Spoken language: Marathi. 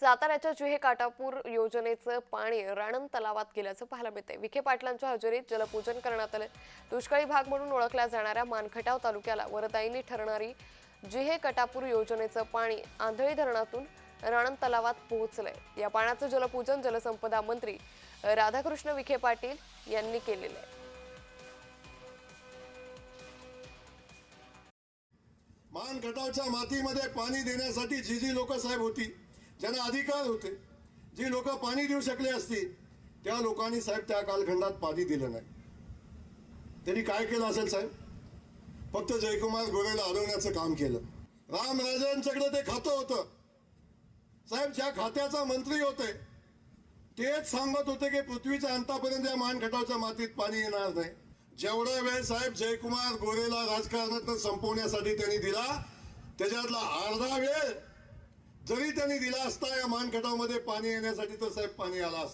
साताऱ्याच्या जुहे काटापूर योजनेचं पाणी राणंद तलावात गेल्याचं पाहायला मिळतंय. विखे पाटलांच्या हजेरीत जलपूजन करण्यात आलं. दुष्काळी भाग म्हणून ओळखल्या जाणाऱ्या मानखटाव तालुक्याला वरदायीनी ठरणारी जिहे कटापूर योजनेचं पाणी आंधळी धरणातून राणंद तलावात पोहोचलंय. या पाण्याचं जलपूजन जलसंपदा मंत्री राधाकृष्ण विखे पाटील यांनी केलेलं आहे. मानखटावच्या मातीमध्ये पाणी देण्यासाठी जी जी लोक साहेब होती. ज्यांना अधिकार होते जी लोक पाणी देऊ शकले असतील त्या लोकांनी साहेब त्या कालखंडात पाणी दिलं नाही. त्यांनी काय केलं असेल साहेब? फक्त जयकुमार गोरेला अडवण्याचं काम केलं. रामराजांच्याकडे ते खातं होतं. साहेब ज्या खात्याचा मंत्री होते तेच सांगत होते की पृथ्वीच्या अंतापर्यंत या मानखटावच्या मातीत पाणी येणार नाही. जेवढा वेळ साहेब जयकुमार गोरेला राजकारणात संपवण्यासाठी त्यांनी दिला त्याच्यातला अर्धा वेळ जरी त्यांनी दिला असता या मानखटामध्ये पाणी येण्यासाठी तर साहेब पाणी आला असतं.